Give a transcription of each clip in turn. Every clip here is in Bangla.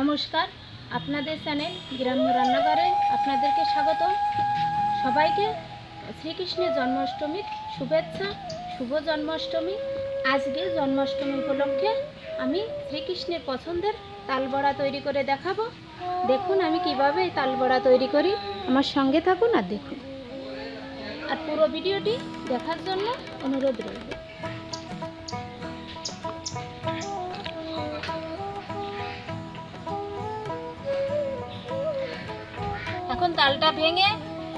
নমস্কার, আপনাদের চ্যানেল গ্রাম্য রান্নাঘরে আপনাদেরকে স্বাগত সবাইকে শ্রীকৃষ্ণের জন্মাষ্টমীর শুভেচ্ছা, শুভ জন্মাষ্টমী। আজকে জন্মাষ্টমী উপলক্ষে আমি শ্রীকৃষ্ণের পছন্দের তালবড়া তৈরি করে দেখাবো। দেখুন আমি কীভাবে এই তালবড়া তৈরি করি। আমার সঙ্গে থাকুন আর দেখুন। আর পুরো ভিডিওটি দেখার জন্য অনুরোধ রইল। এখন তালটা ভেঙে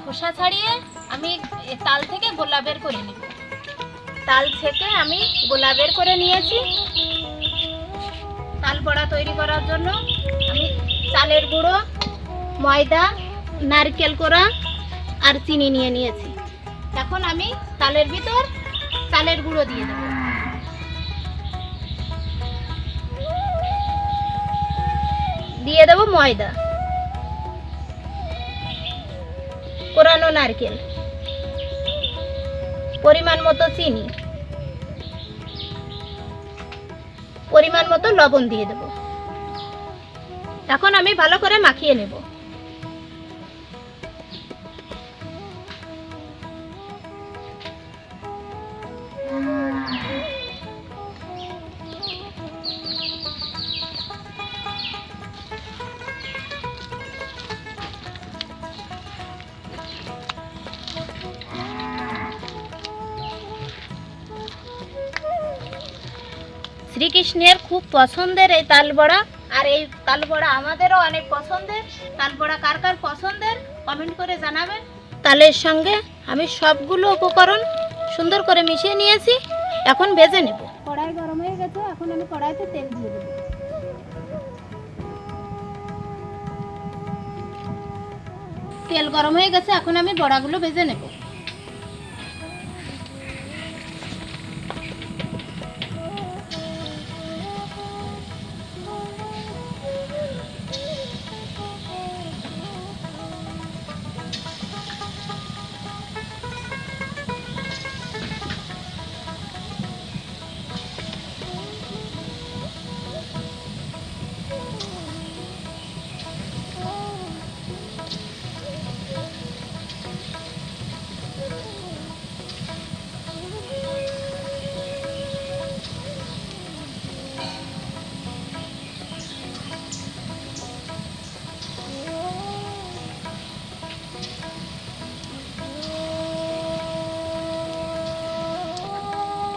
খোসা ছাড়িয়ে আমি তাল থেকে গোলা বের করে নেব। তাল থেকে আমি গোলা বের করে নিয়েছি। তাল বড়া তৈরি করার জন্য আমি চালের গুঁড়ো, ময়দা, নারকেল কোড়া আর চিনি নিয়ে নিয়েছি। এখন আমি তালের ভিতর চালের গুঁড়ো দিয়ে দেবো। দিয়ে দেবো ময়দা। কোরানো নারকেল। পরিমাণ মতো চিনি। পরিমাণ মতো লবণ দিয়ে দেব। এখন আমি ভালো করে মাখিয়ে নেব। শ্রীকৃষ্ণের খুব পছন্দের এই তালবড়া। আর এই তালবড়া আমাদেরও অনেক পছন্দের। তালবড়া কার কার পছন্দের কমেন্ট করে জানাবেন। তালের সঙ্গে আমি সবগুলো উপকরণ সুন্দর করে মিশিয়ে নিয়েছি। এখন ভেজে নেব। কড়াই গরম হয়ে গেছে, এখন আমি কড়াইতে তেল দিয়ে দেবো। তেল গরম হয়ে গেছে, এখন আমি বড়াগুলো ভেজে নেব।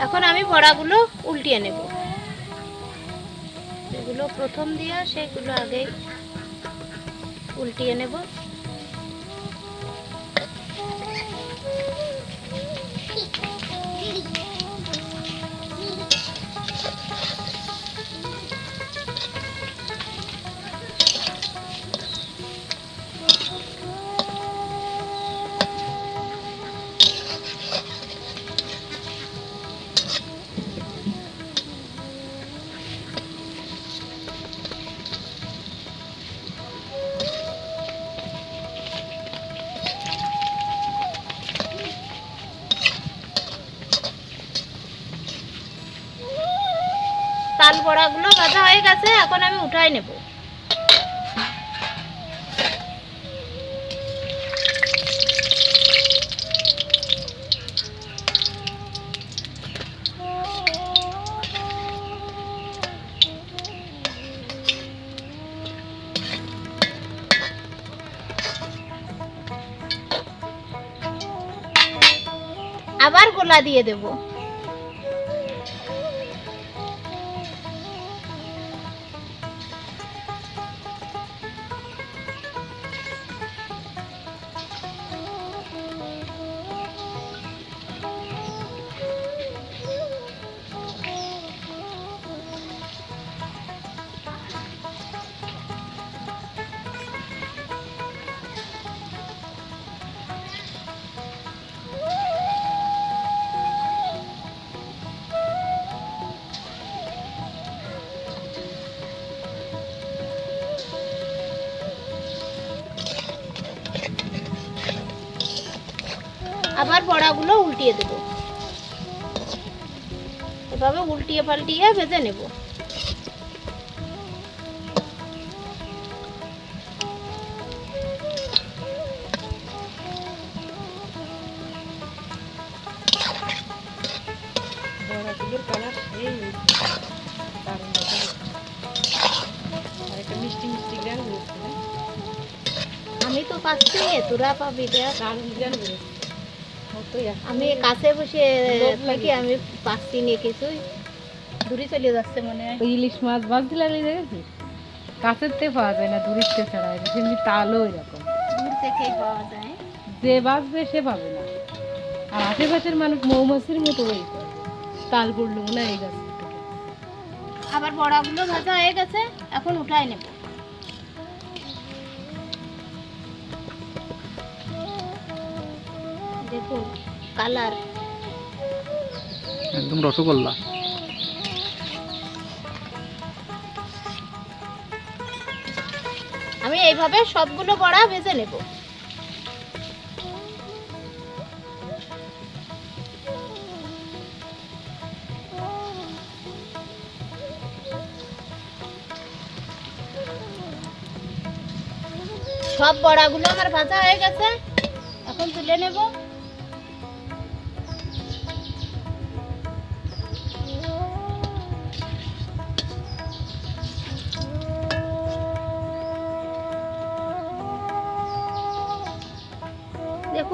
এখন আমি বড়াগুলো উল্টিয়ে নেব। এগুলো প্রথম দিয়া সেগুলো আগেই উল্টিয়ে নেব। বড়াগুলো ভাজা হয়ে গেছে এখন আমি উঠাই নেব। আবার গোলা দিয়ে দেবো। আবার বড়াগুলো উল্টিয়ে দেবো। এভাবে উল্টিয়ে পাল্টিয়ে ভেজে নেব। আমি তো পাচ্ছি তোরা পাবি দেখ। দারুণ আমি কাছে বসে থাকি আমি পাচ্ছি নি কিছুই দূরে চলে যাচ্ছে মনে হয়। ইলিশ মাছ বাঁচতে লাগলে দেখেছিস কাছের তে পাওয়া যায় না দূরের তে ছাড়া যায় সেমনি তালও এরকম দূর থেকেই পাওয়া যায়। যে বাঁচবে সে পাবে না। আর আশেপাশের মানুষ মৌমাছির মতো ওই তাল পড়ল না এই গাছ আবার বড়াগুলো ভাজা হয়ে গেছে এখন উঠাই নেব। কালার। একদম রসগোল্লা। আমি এইভাবে সবগুলো বড়া ভেজে নেব। সব বড়াগুলো আমার ভাজা হয়ে গেছে। এখন তুলে নেব।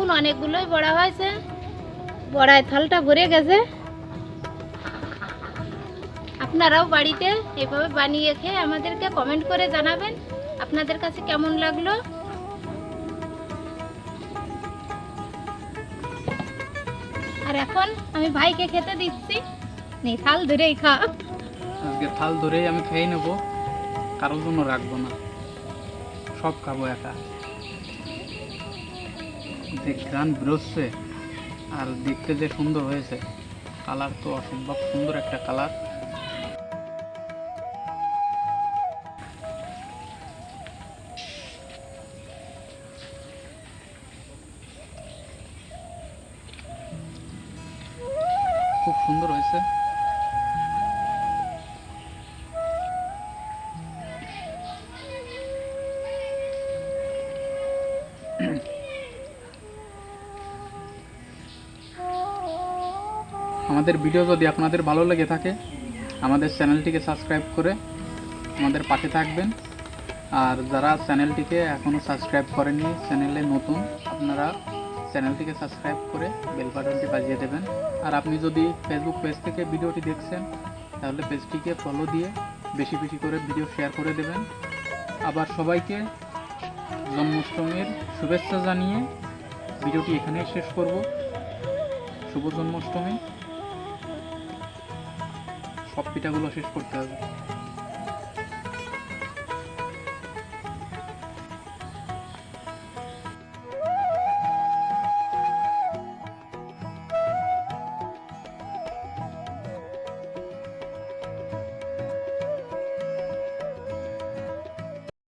দেখুন, অনেকগুলোই বড়া হয়েছে। বড়ায় থালটা ভরে গেছে। আপনারাও বাড়িতে এভাবে বানিয়ে খেয়ে আমাদেরকে কমেন্ট করে জানাবেন, আপনাদের কাছে কেমন লাগল? আর এখন আমি ভাইকে খেতে দিচ্ছি। নেই, থাল ধরেই খা। আজকে থাল ধরেই আমি খেয়ে নেব, কারোর জন্য রাখব না। সব খাব একা। যে ঘ্রাণ বেরোচ্ছে আর দেখতে যে সুন্দর হয়েছে কালার তো অসম্ভব সুন্দর একটা কালার খুব সুন্দর হয়েছে। আমাদের ভিডিও যদি আপনাদের ভালো লেগে থাকে, আমাদের চ্যানেলটিকে সাবস্ক্রাইব করে আমাদের পাশে থাকবেন। আর যারা চ্যানেলটিকে এখনও সাবস্ক্রাইব করেননি, চ্যানেলে নতুন, আপনারা চ্যানেলটিকে সাবস্ক্রাইব করে বেল বাটনটি বাজিয়ে দেবেন। আর আপনি যদি ফেসবুক পেজ থেকে ভিডিওটি দেখছেন, তাহলে পেজটিকে ফলো দিয়ে বেশি বেশি করে ভিডিও শেয়ার করে দেবেন। আবার সবাইকে জন্মাষ্টমীর শুভেচ্ছা জানিয়ে ভিডিওটি এখানেই শেষ করব। শুভ জন্মাষ্টমী। সব পিঠাগুলো শেষ করতে হবে।